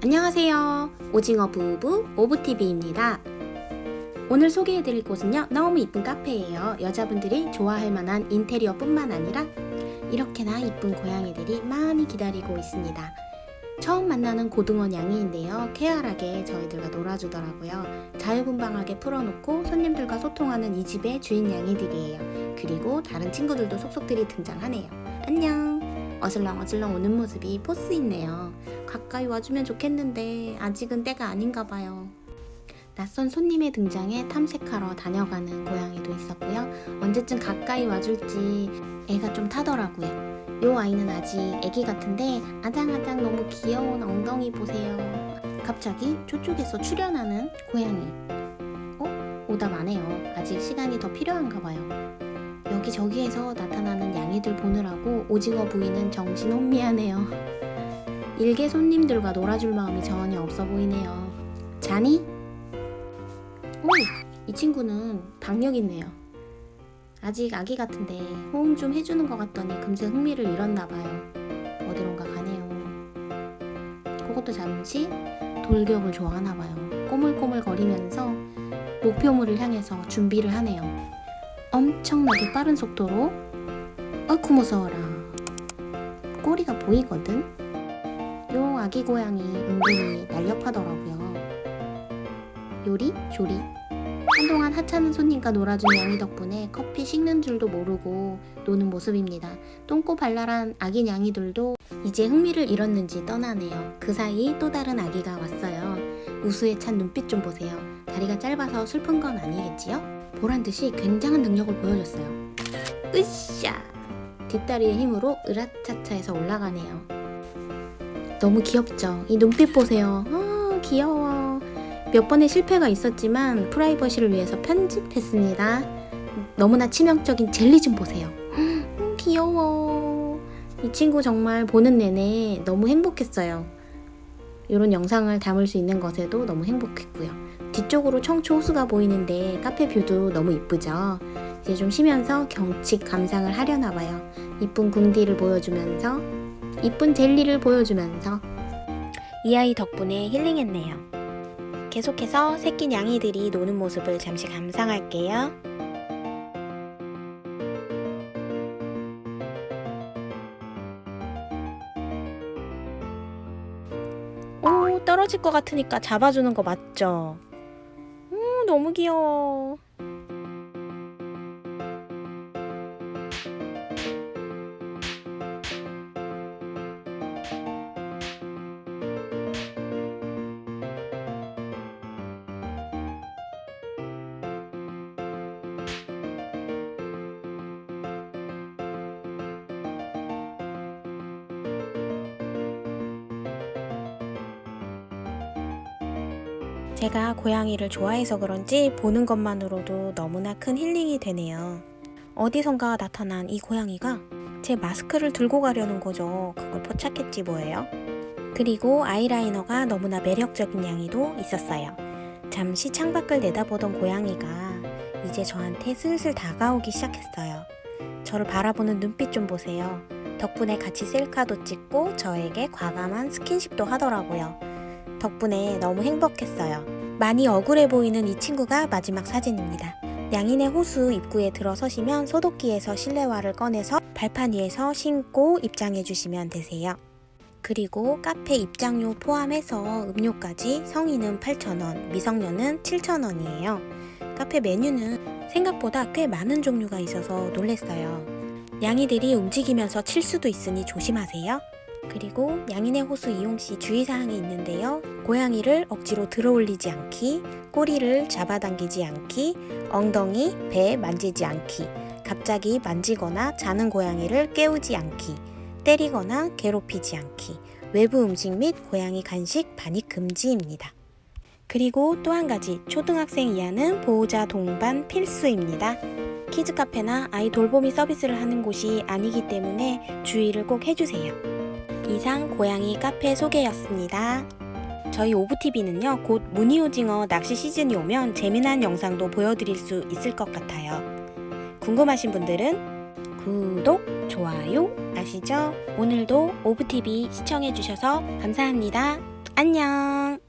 안녕하세요. 오징어 부부 오브TV입니다. 오늘 소개해드릴 곳은요, 너무 이쁜 카페예요. 여자분들이 좋아할 만한 인테리어뿐만 아니라 이렇게나 이쁜 고양이들이 많이 기다리고 있습니다. 처음 만나는 고등어 냥이인데요. 쾌활하게 저희들과 놀아주더라고요. 자유분방하게 풀어놓고 손님들과 소통하는 이 집의 주인 냥이들이에요. 그리고 다른 친구들도 속속들이 등장하네요. 안녕! 어슬렁 어슬렁 오는 모습이 포스 있네요. 가까이 와주면 좋겠는데 아직은 때가 아닌가 봐요. 낯선 손님의 등장에 탐색하러 다녀가는 고양이도 있었고요. 언제쯤 가까이 와줄지 애가 좀 타더라고요. 요 아이는 아직 애기 같은데 아장아장 너무 귀여운 엉덩이 보세요. 갑자기 저쪽에서 출연하는 고양이. 어? 오답 안 해요. 아직 시간이 더 필요한가 봐요. 여기저기에서 나타나는 양이들 보느라고 오징어 부인은 정신 혼미하네요. 일개 손님들과 놀아줄 마음이 전혀 없어 보이네요. 자니? 오! 이 친구는 박력 있네요. 아직 아기 같은데 호응 좀 해주는 것 같더니 금세 흥미를 잃었나 봐요. 어디론가 가네요. 그것도 잠시 돌격을 좋아하나 봐요. 꼬물꼬물 거리면서 목표물을 향해서 준비를 하네요. 엄청나게 빠른 속도로 어쿠 무서워라 꼬리가 보이거든? 요 아기 고양이 은근히 날렵하더라고요. 요리 조리. 한동안 하찮은 손님과 놀아준 양이 덕분에 커피 식는 줄도 모르고 노는 모습입니다. 똥꼬 발랄한 아기 냥이들도 이제 흥미를 잃었는지 떠나네요. 그 사이 또 다른 아기가 왔어요. 우수에 찬 눈빛 좀 보세요. 다리가 짧아서 슬픈 건 아니겠지요? 보란 듯이 굉장한 능력을 보여줬어요. 으쌰! 뒷다리의 힘으로 으라차차해서 올라가네요. 너무 귀엽죠? 이 눈빛 보세요. 아, 귀여워. 몇 번의 실패가 있었지만 프라이버시를 위해서 편집했습니다. 너무나 치명적인 젤리 좀 보세요. 음, 귀여워. 이 친구 정말 보는 내내 너무 행복했어요. 이런 영상을 담을 수 있는 것에도 너무 행복했고요. 뒤쪽으로 청초 호수가 보이는데 카페 뷰도 너무 이쁘죠. 이제 좀 쉬면서 경치 감상을 하려나 봐요. 이쁜 궁디를 보여주면서 이쁜 젤리를 보여주면서 이 아이 덕분에 힐링했네요. 계속해서 새끼 냥이들이 노는 모습을 잠시 감상할게요. 오 떨어질 것 같으니까 잡아주는 거 맞죠? 음 너무 귀여워. 제가 고양이를 좋아해서 그런지 보는 것만으로도 너무나 큰 힐링이 되네요. 어디선가 나타난 이 고양이가 제 마스크를 들고 가려는 거죠. 그걸 포착했지 뭐예요. 그리고 아이라이너가 너무나 매력적인 양이도 있었어요. 잠시 창밖을 내다보던 고양이가 이제 저한테 슬슬 다가오기 시작했어요. 저를 바라보는 눈빛 좀 보세요. 덕분에 같이 셀카도 찍고 저에게 과감한 스킨십도 하더라고요. 덕분에 너무 행복했어요. 많이 억울해 보이는 이 친구가 마지막 사진입니다. 양인의 호수 입구에 들어서시면 소독기에서 실내화를 꺼내서 발판 위에서 신고 입장해 주시면 되세요. 그리고 카페 입장료 포함해서 음료까지 성인은 8,000원, 미성년은 7,000원이에요. 카페 메뉴는 생각보다 꽤 많은 종류가 있어서 놀랬어요. 양이들이 움직이면서 칠 수도 있으니 조심하세요. 그리고 양인의 호수 이용 시 주의사항이 있는데요. 고양이를 억지로 들어올리지 않기, 꼬리를 잡아당기지 않기, 엉덩이, 배 만지지 않기, 갑자기 만지거나 자는 고양이를 깨우지 않기, 때리거나 괴롭히지 않기, 외부 음식 및 고양이 간식 반입 금지입니다. 그리고 또 한 가지 초등학생 이하는 보호자 동반 필수입니다. 키즈 카페나 아이 돌보미 서비스를 하는 곳이 아니기 때문에 주의를 꼭 해주세요. 이상 고양이 카페 소개였습니다. 저희 오브TV는요, 곧 무늬오징어 낚시 시즌이 오면 재미난 영상도 보여드릴 수 있을 것 같아요. 궁금하신 분들은 구독, 좋아요 아시죠? 오늘도 오브TV 시청해주셔서 감사합니다. 안녕!